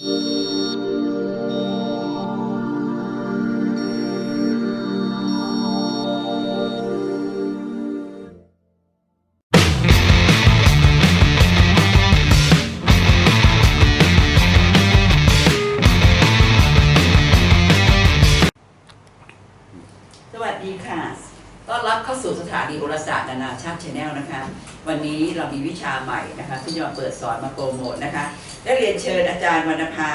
สวัสดีค่ะ ต้อนรับเข้าสู่สถานีโหรศาสร์นานาชาติชาแนลนะ วันนี้เรามีวิชาใหม่นะคะที่จะมาเปิดสอนมาโปรโมทนะคะได้เรียนเชิญอาจารย์วรรณภา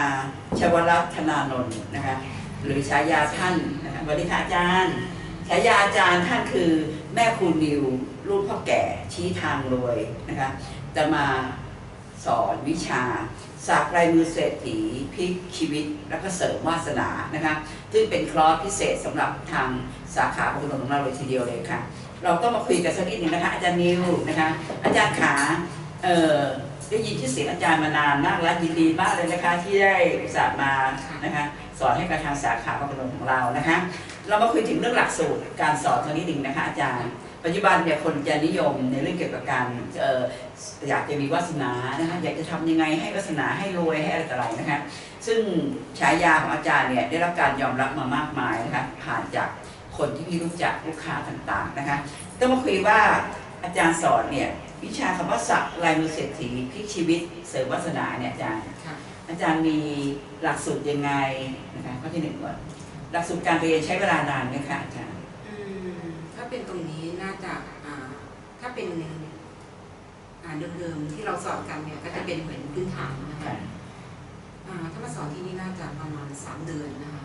ชวรัตนานนท์นะคะหรือฉายาท่านนะคะสวัสดีค่ะอาจารย์ฉายาอาจารย์ท่านคือแม่ครูนิวรุ่พ่อแก่ชี้ทางรวยนะคะจะมาสอนวิชาศาสตร์ลายมือเศรษฐีพลิกชีวิต และก็เสริมวาสนานะคะซึ่งเป็นคลอสพิเศษสำหรับทางสาขาของของเราเลยทีเดียวเลยค่ะ เราต้องมาคุยกันสักนิดหนึ่งนะคะ อาจารย์นิวนะคะ อาจารย์ขาเอ่อได้ยินชื่อเสียงอาจารย์มานานมากและยินดีมากเลยนะคะ ที่ได้อุตส่าห์มานะคะ สอนให้กับทางสาขาของของเรานะคะ เรามาคุยถึงเรื่องหลักสูตรการสอนตรงนี้หนึ่งนะคะ อาจารย์ ปัจจุบันเนี่ยคนจะนิยมในเรื่องเกี่ยวกับการเอออยากจะมีวาสนานะคะอยากจะทำยังไงให้วาสนาให้รวยให้อะไรต่ออะไรนะคะ ซึ่งฉายาของอาจารย์เนี่ยได้รับการยอมรับมามากมายนะคะผ่านจาก คนที่พี่รู้จักลูกค้าต่างๆนะคะต้องมาคุยว่าอาจารย์สอนเนี่ยวิชาคำว่าสักลายมือเศรษฐีพลิกชีวิตเสริมวาสนาเนี่ยอาจารย์ค่ะอาจารย์มีหลักสูตรยังไงนะคะข้อที่หนึ่งก่อนหลักสูตรการเรียนใช้เวลานานไหมคะอาจารย์อืมถ้าเป็นตรงนี้น่าจะอ่าถ้าเป็นอ่าเดิมๆที่เราสอนกันเนี่ยก็จะเป็นเหมือนพื้นฐานนะคะอ่าถ้ามาสอนที่นี่น่าจะประมาณสามเดือนนะคะอ่า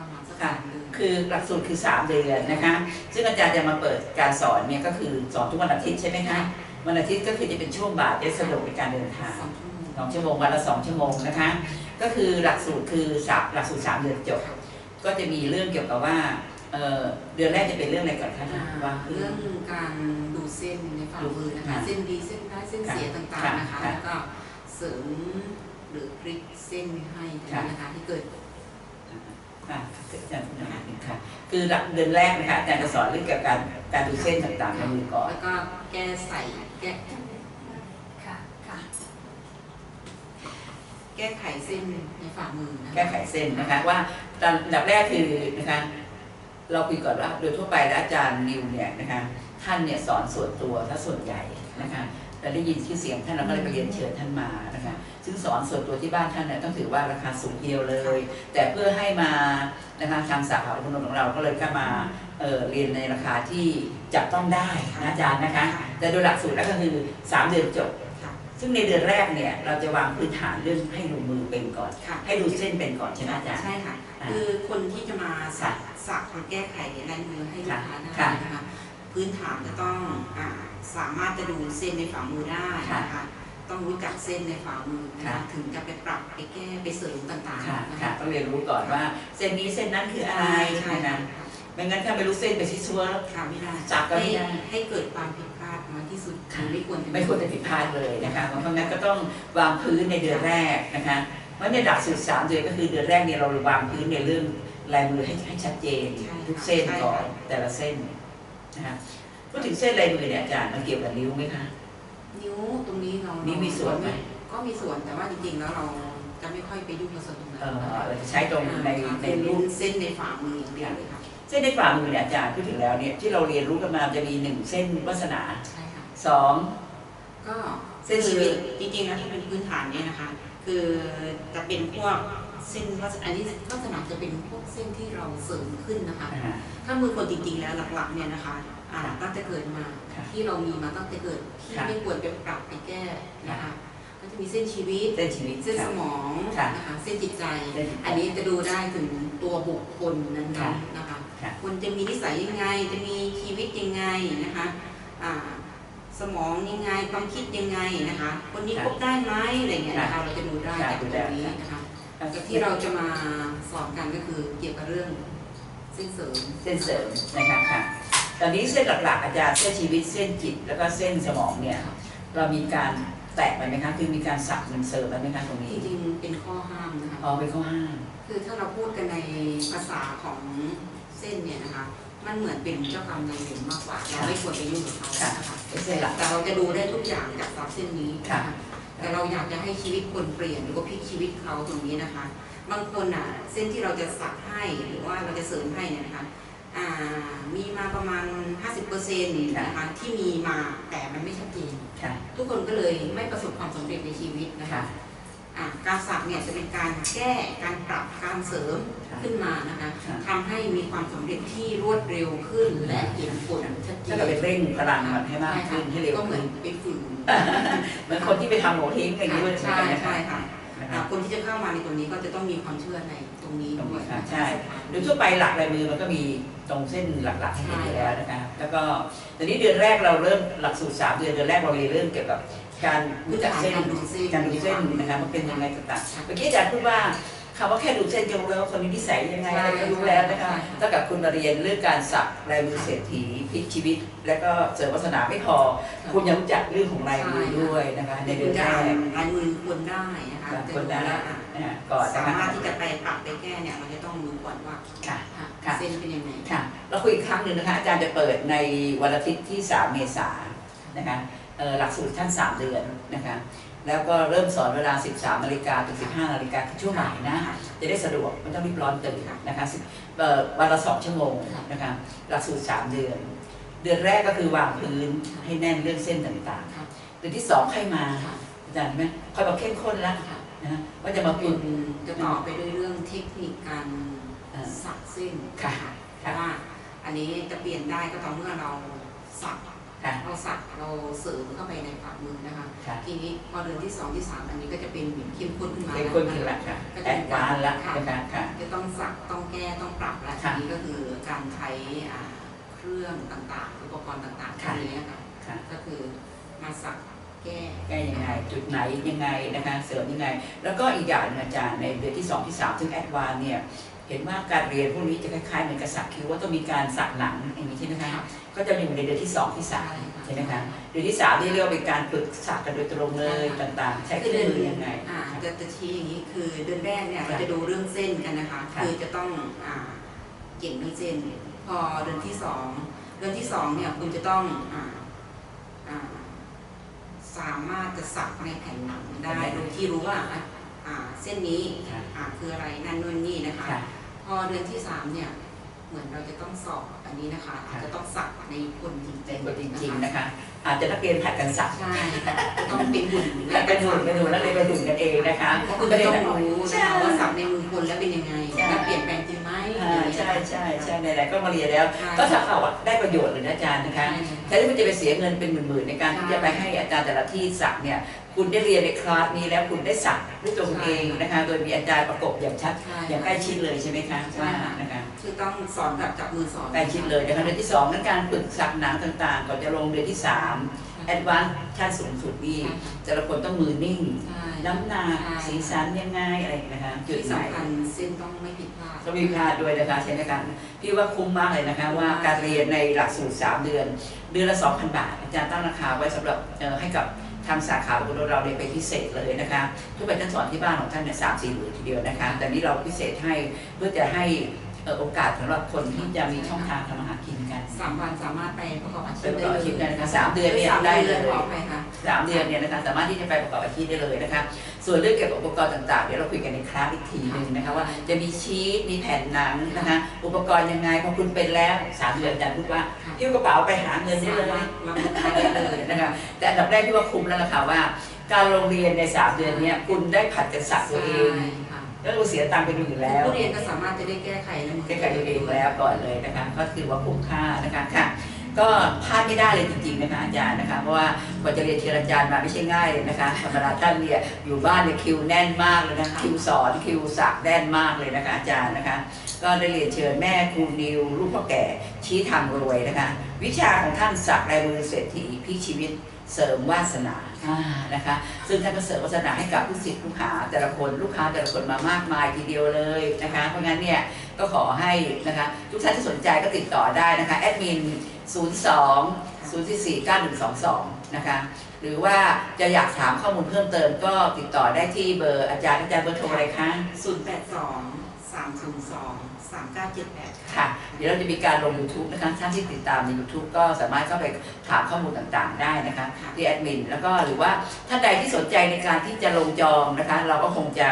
ประมาณสักค่ะสามเดือนคือหลักสูตรคือ 3 เดือนนะคะ ซึ่งอาจารย์จะมาเปิดการสอนเนี่ยก็คือสอนทุกวันอาทิตย์ใช่ไหมคะ วันอาทิตย์ก็คือจะเป็นช่วงบ่ายจะสะดวกในการเดินทางสองชั่วโมงสองชั่วโมงวันละสองชั่วโมงนะคะ ก็คือหลักสูตรคือสามหลักสูตรสามเดือนจบ ก็จะมีเรื่องเกี่ยวกับว่าเอ่อเดือนแรกจะเป็นเรื่องอะไรก่อนคะอ่าว่าคือเรื่องการดูเส้นในฝ่ามือนะคะค่ะเส้นดีเส้นได้ายเส้นเสียต่างๆนะคะค่ะแล้วก็เสริมหรือพลิกเส้นให้ค่ะนะคะที่เกิด ค่ะอาจารย์พูดอย่างนี้ค่ะ คือหลักเดือนแรกนะคะอาจารย์จะสอนเรื่องเกี่ยวกับการการดูเส้นต่างๆในมือก่อน แล้วก็แก้ใส่แก้ค่ะค่ะ แก้ไขเส้นในฝ่ามือนะคะแก้ไขเส้นนะคะว่าตอนอันดับแรกคือนะคะ เราคุยก่อนว่าโดยทั่วไปแล้วอาจารย์นิวเนี่ยนะคะ ท่านเนี่ยสอนส่วนตัวถ้าส่วนใหญ่นะคะแต่ได้ยินชื่อเสียงท่านเราก็เลยไปเรียนเชิญท่านมานะคะ ซึ่งสอนส่วนตัวที่บ้านท่านเนี่ยต้องถือว่าราคาสูงเดียวเลย แต่เพื่อให้มานะคะทางสาขาอุดมของเราก็เลยก็มาเอ่อเรียนในราคาที่จับต้องได้นะอาจารย์นะคะแต่โดยหลักสูตรแล้วก็คือสามเดือนจบค่ะซึ่งในเดือนแรกเนี่ยเราจะวางพื้นฐานเรื่องให้ดูมือเป็นก่อนค่ะให้ดูเส้นเป็นก่อนใช่ไหมอาจารย์ใช่ค่ะอ่าคือคนที่จะมาสักสักมาแก้ไขลายมือให้ลูกค้าได้ค่ะนะคะ พื้นฐานจะต้องอาสามารถจะดูเส้นในฝ่ามือได้นะคะ ต้องรู้จักเส้นในฝ่ามือนะค่ะคะถึงจะไปปรับไปแก้ไปเสริมต่างค่ะๆนะค่ะคะต้องเรียนรู้ก่อนว่า เส้นนี้เส้นนั้นคืออะไรใช่ใช่ไหมค่ะนะไม่งั้นถ้าไม่รู้เส้นไปชี้ชัวค่ะไม่ได้จับก็ไม่ให้ได้ให้เกิดความผิดพลาดน้อยที่สุดค่ะไม่ควรจะไม่ควรจะผิดพลาดเลยนะคะเพราะงั้นก็ต้องวางพื้นในเดือนแรกนะคะเพราะในดักสูตรสามเดือนก็คือเดือนแรกเนี่ยเราวางพื้นในเรื่องลายมือให้ให้ชัดเจนใช่ทุกเส้นก่อนใช่ค่ะแต่ละเส้นนะคะพูดถึงเส้นลายมือเนี่ยอาจารย์มันเกี่ยวกับนิ้วไหมคะนิ้ว ตรงนี้เรานิ้วมีส่วนไหมก็มีส่วนแต่ว่าจริงๆแล้วเราจะไม่ค่อยไปยุ่งกับส่วนตรงนั้นเอ่อเราจะใช้ตรงในในเป็นรูปเส้นในฝ่ามืออย่างเดียวเลยค่ะเส้นในฝ่ามือเนี่ยอาจารย์พูดถึงแล้วเนี่ยที่เราเรียนรู้กันมาจะมีหนึ่งเส้นวาสนาใช่ค่ะสองก็เส้นชีวิตคือจริงๆแล้วที่เป็นพื้นฐานเนี่ยนะคะ คือจะเป็นพวกเส้นวัสอันนี้ลักษณะจะเป็นพวกเส้นที่เราเสริมขึ้นนะคะอ่าถ้ามือคนจริงๆแล้วหลักๆเนี่ยนะคะอ่าค่ะตั้งแต่เกิดมาค่ะ ที่เรามีมาตั้งแต่เกิดที่ค่ะไม่ควรไปปรับไปแก้นะค่ะคะก็จะมีเส้นชีวิตเส้นชีวิตเส้นคสรับมองค่ะนะคะเส้นจิตใจเส้นจิตใจ อันนี้จะดูได้ถึงตัวบุคคลนั้นค่ะๆนะคะค่ะคนจะมีนิสัยยังไง จะมีชีวิตยังไงนะคะอ่าสมองยังไงความคิดยังไงนะคะ คนนี้ค่ะคบได้ไหมอะไรเงี้ยนะคะค่ะเราจะดูได้ค่ะจากตดูรงได้นี้นะคะแต่ที่เราจะมาสอนกันก็คือเกี่ยวกับเรื่องเส้นเสริมเส้นเสริมนะคะค่ะ ตอนนี้เส้นหลักๆ อาจารย์เส้นชีวิตเส้นจิต แล้วก็เส้นสมองเนี่ยเรามีการแตะไปไหมคะคือมีการสับมันเสริมไปไหมคะตรงจนี้ริงๆเป็นข้อห้ามนะคะ อ๋อเป็นข้อห้ามคือถ้าเราพูดกันในภาษาของเส้นเนี่ยนะคะ มันเหมือนเป็นเจ้ากรรมนายเวรมากกว่า เราไม่ควรไปยุ่งกับเขานะคะเป็นเส้นหลัก แต่เราจะดูได้ทุกอย่างจากสามเส้นนี้ค่ะนะคะแต่เราอยากจะให้ชีวิตคนเปลี่ยนหรือว่าพลิกชีวิตเขาตรงนี้นะคะ บางคนอะเส้นที่เราจะสักให้หรือว่าเราจะเสริมให้เนี่ยนะคะอ่า มีมาประมาณ 50%นะคะที่มีมาแต่มันไม่ชัดเจนค่ะทุกคนก็เลยไม่ประสบความสำเร็จในชีวิตนะคะค่ะอะการสักเนี่ยจะเป็นการแก้การปรับการเสริมค่ะขึ้นมานะคะค่ะทำให้มีความสำเร็จที่รวดเร็วขึ้นและเห็นผลชัดเจถ้านเกิดเป็นเร่งพลังมันให้มากขึ้นให้เร็วก็เหมืขึ้อนนไปฝืนเหมือนคนที่ไปทำโหทิ้งอย่างนี้ด้วยใช่ไหมใช่ค่ะ นะอะคะคนที่จะเข้ามาในตรงนี้ก็จะต้องมีความเชื่อในตรงนี้ด้วยค่ะใช่โดยทั่วไปหลักลายมือมันก็มีตรงเส้นหลักๆให้เห็นอยู่แล้วนะคะแล้วก็ตอนนี้เดือนแรกเราเริ่มหลักสูตรสามเดือนเดือนแรกเราเรียนเรื่องเกี่ยวกับการรู้จักเส้นการดูเส้นการดูเส้นนะคะว่าเป็นยังไงต่างๆเมื่อกี้อาจารย์พูดว่า คำว่าแค่ดูเส้นก็รู้แล้วว่าคนนี้นิสัยยังไงอะไรก็รู้แล้วนะคะเท่ากับคุณมาเรียนเรื่องการสักลายมือเศรษฐีพลิกชีวิต แล้วก็เสริมวาสนาไม่พอ คุณยังรู้จักเรื่องของลายมือด้วยนะคะในในเดืเดืออนนแรแรกกลายมือควรได้นะคะคนได้จะดูว่านะฮะก่อนนะสาคะมารถที่จะไปปรับไปแก้เนี่ยเราจะต้องรู้ก่อนว่าค่ะค่ะค่ะเส้นเป็นยังไงค่ะเราคุยอีกครั้งหนึ่งนะคะอาจารย์จะเปิดในวันอาทิตย์ที่ 3 เมษายนนะคะเอ่อหลักสูตรท่าน3 เดือนนะคะ แล้วก็เริ่มสอนเวลา 13นาฬิกาถึง 15นาฬิกาคือช่วงบ่ายนะ จะได้สะดวกไม่ต้องรีบร้อนตื่นนะคะสิบเอ่อวันละสองชั่วโมงนะคะหลักสูตร 3 เดือน เดือนแรกก็คือวางพื้นให้แน่นเรื่องเส้นต่างค่ะๆเดือนที่สองค่อยมาค่ะอาจารย์เห็นไหมค่อยมาเข้มข้นแล้วค่ะนะว่าจะมาเป็ปุ่นนจะต่อไปด้วยเรื่องเทคนิคการเอ่อสักเส้นค่ะเพราะว่าอันนี้จะเปลี่ยนได้ก็ต่อเมื่อเราสัก ค่ะเราสักเราเสริมเข้าไปในฝ่ามือนะคะค่ะทีนี้พอเดือนที่สองที่สามอันนี้ก็จะเป็นเหมือนเข้มข้นขึ้นมาเข้มข้นขึ้นละค่ะแอดวานซ์ละนะคะค่ะ จะต้องสักต้องแก้ต้องปรับและทีค่ะนี้ก็คือการใช้อ่าเครื่องต่างๆ อุปกรณ์ต่างๆพวค่ะกนี้นะคะค่ะ ก็คือมาสักแก้แก้ยังไง จุดไหนยังไงนะคะเสริมยังไง แล้วก็อีกอย่างหนึงอาจารย์ในเดือนที่2ที่3ซึ่งแอดวานเนี่ย เห็นว่าการเรียนพวกนี้จะคล้ายๆเหมือนกับสักคิ้วว่าต้องมีการสักหนังอย่างนี้ใช่ไหมคะก็จะอยู่ในเดือนที่2ที่3ใช่ไหมคะเดือนที่3ที่เรียกว่าเป็นการฝึกสักกันโดยตรงเลยต่างๆ ใช้เครื่องมือยังไงอ่าจะจะชี้อย่างนี้คือเดือนแรกเนี่ยค่ะเราจะดูเรื่องเส้นกันนะคะค่ะคือจะต้องอ่าเก่งเรื่องเส้น พอเดือนที่สองเดือนที่สองเนี่ยคุณจะต้องอ่าอ่าสามารถจะสักในแผ่นหนังได้โดยที่รู้ว่าอะอ่าเส้นนี้ค่ะอ่าคืออะไรนั่นนู่นนี่นะคะค่ะพ อเดือนที่สามเนี่ยเหมือนเราจะต้องสอบอันนี้นะคะอาจจะต้องสักในคนจริงๆเป็นคนจริงๆนะคะ อาจจะนักเรียนผัดกันสักใช่จะต้องเป็นหุ่นและเป็นหุ่นเป็นหุ่นแล้วเลยเป็นหุ่นกันเองนะคะเพราะคุณจะต้องรู้ใช่นะคะว่าสักในมือคนแล้วเป็นยังไงใช่แล้วเปลี่ยนแปลงจริงไหมอ่า ใช่ใช่ใช่ไหนๆก็มาเรียนแล้วใช่ก็ถ้าเขาอะได้ประโยชน์เลยนะอาจารย์นะคะแทนที่คุณจะไปเสียเงินเป็นหมื่นๆในการที่จะไปให้อาจารย์แต่ละที่สักเนี่ยคุณได้เรียนในคลาสนี้แล้วคุณได้สักด้วยตัวคุณเองนะคะ โดยมีอาจารย์ประกบอย่างชัดใช่อย่างใกล้ชิดเลยใช่ไหมคะใช่ว่าค่ะนะคะคือต้องสอนแบบจับมือสอนใกล้ชิดเลยนะคะเดือนที่สองนั้นการฝึกสักหนังต่างๆ ก่อนจะลงเดือนที่สาม แอดวานซ์ชั้นสูงสุดนี่แต่ละคนต้องมือนิ่ง ใช่ น้ำหนักใช่ สีสันยังไงอะไรนะคะจุดที่ไหนสำคัญเส้นต้องไม่ผิดพลาด ก็มีพลาดด้วยนะคะใช่ไหมคะพี่ว่าคุ้มมากเลยนะคะ ว่าการเรียนในหลักสูตร 3 เดือน เดือนละ 2,000 บาท อาจารย์ตั้งราคาไว้สำหรับเอ่อให้กับทางสาขาของเราเนี่ยเป็นพิเศษเลยนะคะทุกไปท่านสอนที่บ้านของท่านเนี่ยสามสี่หมื่นทีเดียวนะคะแต่นี้เราพิเศษให้เพื่อจะให้เอ่อ โอกาสสำหรับคนที่จะมีช่องทางทำมาหากินกันสามวันสามารถไปประกอบอาชีไปพประกอบอาชีพได้ได้นะคะสามเดือนเนี่ยสามได้เดืเลอนยออกไปค่ะสามเดือนเนี่ยนะคะสามารถที่จะไปประกอบอาชีพได้เลยนะคะ ส่วนเรื่องเกี่ยวกับอุปกรณ์ต่างๆ เดี๋ยวเราคุยกันในคลาสอีกทีหนึ่งนะคะว่าจะมีชีตมีแผ่นหนังนะคะ อุปกรณ์ยังไงพอคุณเป็นแล้วสามเดือนอาจารย์พูดว่าหิ้วกระเป๋าไปหาเงินได้เลยสามารถรับใช้ได้เลยนะคะแต่อันดับแรกที่ว่าคุ้มแล้วล่ะค่ะว่า การลงเรียนในสามเดือนเนี้ยคุณได้ผัดกันสักตัวเองใช่ค่ะ แล้วเราเสียตังค์ไปดูอยู่แล้วผู้เรียนก็สามารถจะได้แก้ไขในมือแก้ไขตัวเองแล้วก่อนเลยนะคะก็คือว่าคุ้มค่านะคะค่ะ ก็พลาดไม่ได้เลยจริงๆนะคะอาจารย์นะคะเพราะว่ากว่าจะเรียนเทียนอาจารย์มาไม่ใช่ง่ายเลยนะคะธรรมดาท่านเนี่ยอยู่บ้านเนี่ยคิวแน่นมากเลยนะคิวสอนคิวสักแน่นมากเลยนะคะอาจารย์นะคะ ก็ได้เรียนเชิญแม่ครูนิวลูกพ่อแก่ชี้ทางรวยนะคะ วิชาของท่านสักลายมือเศรษฐีพลิกชีวิตเสริมวาสนาอ่า นะคะซึ่งท่านก็เสริมวาสนาให้กับลูกศิษย์ลูกหาแต่ละคนลูกค้าแต่ละคนมามากมายทีเดียวเลยนะคะเพราะงั้นเนี่ยก็ขอให้นะคะทุกท่านที่สนใจก็ติดต่อได้นะคะแอดมิน 02 044 9122 นะคะหรือว่าจะอยากถามข้อมูลเพิ่มเติมก็ติดต่อได้ที่เบอร์อาจารย์อาจารย์เบอร์โทรอะไรคะศูนย์แปดสองสามศูนย์สองสามเก้าเจ็ดแปดค่ะเดี๋ยวเราจะมีการลง YouTube นะคะท่านที่ติดตามใน YouTube ก็สามารถเข้าไปถามข้อมูลต่างๆ ได้นะคะที่แอดมินแล้วก็หรือว่าท่านใดที่สนใจในการที่จะลงจองนะคะ เราก็คงจะ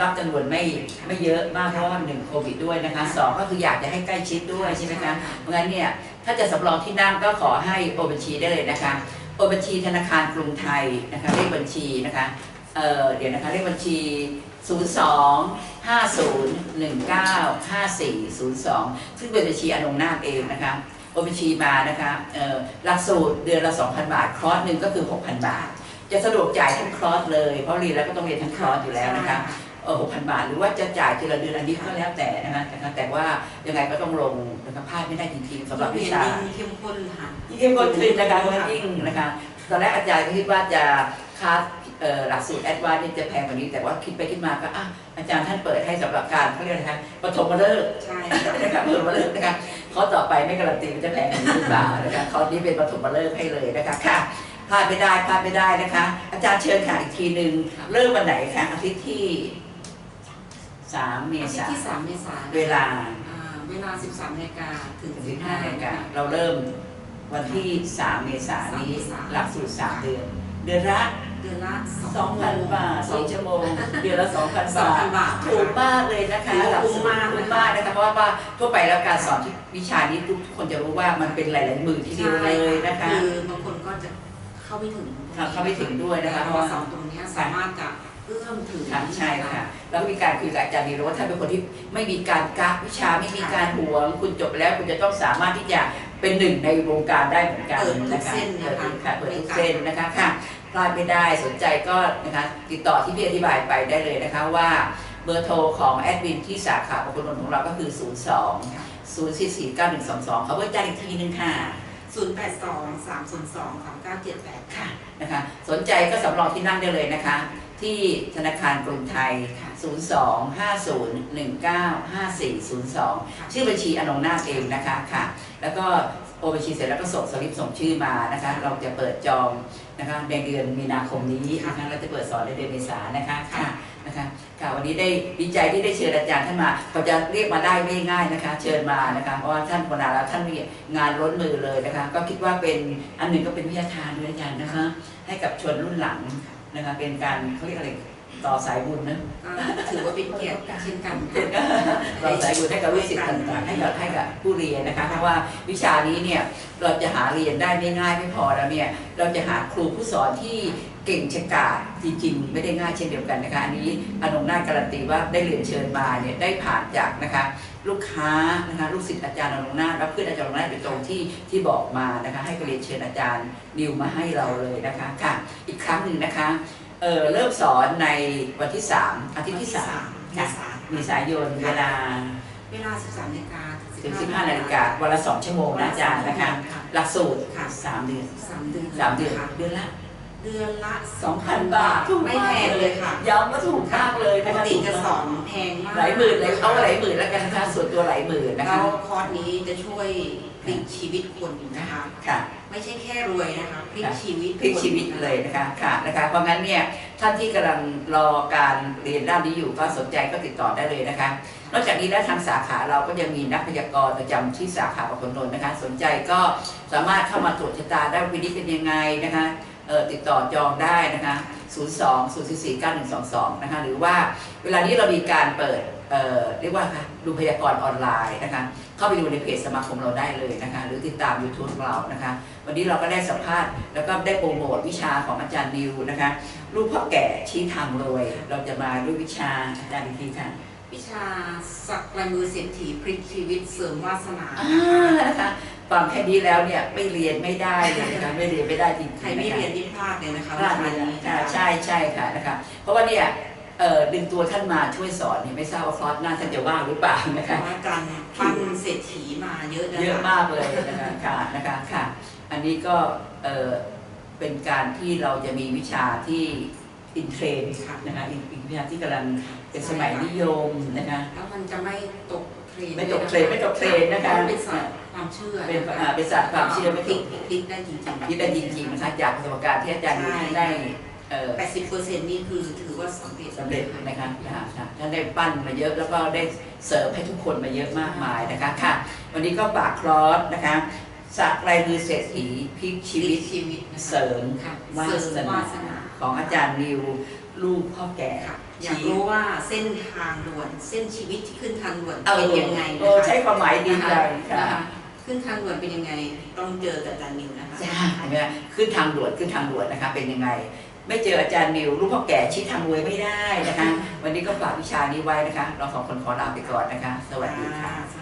รับจำนวนไม่ไม่เยอะมากเพราะว่าหนึ่งโควิดด้วยนะคะสองก็คืออยากจะให้ใกล้ชิดด้วยใช่ไหมคะเพราะงั้นเนี่ยถ้าจะสำรองที่นั่งก็ขอให้โอนบัญชีได้เลยนะคะโอนบัญชีธนาคารกรุงไทยนะคะเลขบัญชีนะคะเอ่อเดี๋ยวนะคะเลขบัญชี 02 50 19 54 02 ซึ่งเป็นบัญชีอนงนาถเองนะคะโอนบัญชีมานะคะเอ่อหลักสูตรเดือนละ 2,000 บาทคอร์สหนึ่งก็คือ 6,000 บาท จะสะดวกจ่ายทั้งคอร์สเลย เพราะเรียนแล้วก็ต้องเรียนทั้งคอร์สอยู่แล้วนะคะเออ6,000บาท หรือว่าจะจ่ายทีละเดือนอันนี้ก็แล้วแต่นะคะนะคะแต่ว่ายังไงก็ต้องลงนะคะพลาดไม่ได้จริงๆสำหรับวิชายิ่งเข้มข้นค่ะยิ่งเข้มข้นขึ้นนะคะเพราะว่ายิ่งนะคะตอนแรกอาจารย์ก็คิดว่าจะคลาสเอ่อ หลักสูตรแอดวานซ์นี่จะแพงกว่านี้แต่ว่าคิดไปคิดมาก็อะอาจารย์ท่านเปิดให้สำหรับการเขาเรียกอะไรนะคะปฐมฤกษ์ใช่นะคะปฐมฤกษ์นะคะข้อต่อไปไม่การันตีว่าจะแพงกว่านี้หรือเปล่านะคะข้อนี้เป็นปฐมฤกษ์ให้เลยนะคะค่ะพลาดไม่ได้พลาดไม่ได้นะคะ อาจารย์เชิญค่ะอีกทีหนึ่งเริ่มวันไหนคะอาทิตย์ที่สามเมอาทิตษาย์ที่สามเมษายนเวลาอ่าเวลา 13นาฬิกาถึงสิบ15ห้านานาฬิฬิกากาเราเริ่มวันที่สามเมษายนนี้สามเมษายนหลักสูตรสามเดือน เดือนละ เดือนละสองพันบาทสองชั่วโมง เดือนละสองพันสองบาทพันบาทถูกมากเลยนะคะถูกหลักสูตรมากเลยถูกมากนะคะเพราะว่าทั่วไปแล้วการสอนที่วิชานี้ทุกคนจะรู้ว่ามันเป็นหลายๆมือทีเดียวเลยนะคะคือบางคนก็จะเข้าไม่ถึงค่ะเข้าไม่ถึงด้วยนะคะเพราะว่าสองตรงเนี้ยสามารถจะเอื้อมถึงค่ะใช่ค่ะแล้วก็มีการคุยกับอาจารย์ดีรู้ว่าถ้าเป็นคนที่ไม่มีการกักวิชาไม่มีการหวง คุณจบไปแล้วคุณจะต้องสามารถที่จะเป็นหนึ่งในวงการได้เหมือนกันเปิดทุนะกคะเส้นเปินะดคะทุกค่ะเปิดทุกเส้นนะคะค่ะ พลาดไม่ได้สนใจก็นะคะติดต่อที่พี่อธิบายไปได้เลยนะคะว่าเบอร์โทรของแอดมินที่สาขาปกรณ์ของเราก็คือ 02 044 9122เขาเบอร์อาจารย์อีกทีนึงค่ะ082 302 3978 ค่ะนะคะสนใจก็สำรองที่นั่งได้เลยนะคะ ที่ธนาคารกรุงไทย 02-5019-5402 ชื่อบัญชีอนงนาถเองนะคะค่ะ แล้วก็โอนบัญชีเสร็จแล้วก็ส่งสลิปส่งชื่อมานะคะ เราจะเปิดจองนะคะในเดือนมีนาคมนี้นะคะเราจะเปิดสอนในเดือนเมษายนนะคะค่ะนะคะค่ะวันนี้ได้ดีใจที่ได้เชิญอาจารย์ท่านมาเขาจะเรียกมาได้ไม่ง่ายนะคะ เชิญมานะคะเพราะว่าท่านพนาแล้วท่านมีงานล้นมือเลยนะคะ ก็คิดว่าเป็นอันหนึ่งก็เป็นวิทยาทานด้วยอาจารย์นะคะ ให้กับชนรุ่นหลังนะคะ เป็นการเขาเรียกอะไร ต่อสายบุญนะก็ถือว่าเป็นเกียรติเช่นกันเราสายบุญให้กับลูกศิษย์ต่างๆให้กับให้กับผู้เรียนนะคะเพราะว่าวิชานี้เนี่ยเราจะหาเรียนได้ไม่ง่ายไม่พอแล้วเนี่ยเราจะหาครูผู้สอนที่เก่งชะกาจจริงๆ ไม่ได้ง่ายเช่นเดียวกันนะคะอันนี้อนงนาถการันตีว่าได้เรียนเชิญมาเนี่ยได้ผ่านจากนะคะลูกค้านะคะลูกศิษย์อาจารย์อนงนาถและเพื่อนอาจารย์อนงนาถโดยตรงที่ที่บอกมานะคะให้ไปเรียนเชิญอาจารย์นิวมาให้เราเลยนะคะค่ะอีกครั้งหนึ่งนะคะ เออเริ่มสอนในวันที่3อาทิตย์ที่3เมค่ะษายนเมษายนเวลาเวลา 13นาฬิกาถึง 15นาฬิกาวันละ 2 ชั่วโมงนะอาจารย์นะคะ หลักสูตรค่ะ3เดือนสามเดือน3เดือนค่ะเดือนละ เดือนละ2,000 บาทไม่แพงเลยค่ะย้ำว่าถูกมากเลยปนะกคะติจะสอนแพงมากหลายหมื่นเลยเอาหลายหมื่นแล้วกันนะคะส่วนตัวหลายหมื่นนะแล้คะวคอร์สนี้จะช่วยพลิกชีวิตคนนะคะ ค่ะ ไม่ใช่แค่รวยนะคะพลิกชีวิตพลิกชีวิตเลยนะคะค่ะนะคะเพราะงั้นเนี่ยท่านที่กำลังรอการเรียนด้านนี้อยู่ก็สนใจก็ติดต่อได้เลยนะคะ นอกจากนี้แล้วทางสาขาเราก็จะมีนักพยากรณ์ประจำที่สาขาปกรณ์นนท์นะคะ สนใจก็สามารถเข้ามาตรวจชะตาได้วินิจเป็นยังไงนะคะเอ่อ ติดต่อจองได้นะคะ 02 044 9122 นะคะ หรือว่าเวลานี้เรามีการเปิดเอ่อเรียกว่าค่ะดูพยากรณ์ออนไลน์นะคะ เข้าไปดูในเพจสมาคมเราได้เลยนะคะ หรือติดตาม YouTube ของเรานะคะ วันนี้เราก็ได้สัมภาษณ์แล้วก็ได้โปรโมทวิชาของอาจารย์นิวนะคะลูกพ่อแก่ชี้ทางรวย เราจะมาด้วยวิชาอาจารย์อีกทีค่ะวิชาสักลายมือเศรษฐีพลิกชีวิตเสริมวาสนาอ่านะคะ ฟังแค่นี้แล้วเนี่ยไม่เรียนไม่ได้เลยนะคะไม่เรียนไม่ได้จริงๆใครไม่เรียนที่พลาดเลยนะคะพลาดเลยวิชนะค่ะใช่ใช่ค่ะนะคะเพราะว่าเนี่ยเอ่อดึงตัวท่านมาช่วยสอนเนี่ยไม่ทราบว่าคลอสหน้าท่านจะว่างหรือเปล่านะเพคะราะว่าการปั้นเศรษฐีมาเยอะนคเยอะมากเลยนะคะค่ะนะคะค่ะอันนี้ก็เอ่อเป็นการที่เราจะมีวิชาที่อินเทรนด์นะคะอีกอีกวิชาที่กำลังเป็นสมัยนิยมนะคะแล้วมันจะไม่ตกเทรนด์ไม่ตกเทรนด์ไม่ตกเทรนด์นะคะเป็นศาสตร์ ความเชื่อเป็นอ่าเป็นศาสตร์ความเชื่อไม่พตลิกกพลิกได้จริงๆ ที่ได้จริงๆนะคะจากประสบการณ์ที่อาจารย์ใช่ท่านได้เออแปดสิบเปอร์เซ็นต์นี่คือถือว่าสำเร็จสำเร็จนะคะนะคะค่ะท่านได้ปั้นมาเยอะแล้วก็ได้เสริมให้ทุกคนมาเยอะมากมายนะคะค่ะ วันนี้ก็ฝากคลอสนะคะสักลายมือเศรษฐีพลิกชีวิตชีวิตนะคะเสริมค่ะวาเสริสมนาวาสนาของอาจารย์นิวลูกพ่อแก่ค่ะอยากรู้ว่าเส้นทางด่วนเส้นชีวิตที่ขึ้นทางด่วนเอาเป็นยังไงโอ้นะคะใช้ความหมายดีใจนะค่ะคะ ขึ้นทางด่วนเป็นยังไง ต้องเจอกับอาจารย์นิวนะคะจ้าเห็นไหมขึ้นทางด่วนขึ้นทางด่วนนะคะ เป็นยังไง ไม่เจออาจารย์นิวลูกพ่อแก่ชี้ทางรวยไม่ได้นะคะ วันนี้ก็ฝากวิชานี้ไว้นะคะ เราสองคนขอลาไปก่อนนะคะ สวัสดีค่ะสวัสดี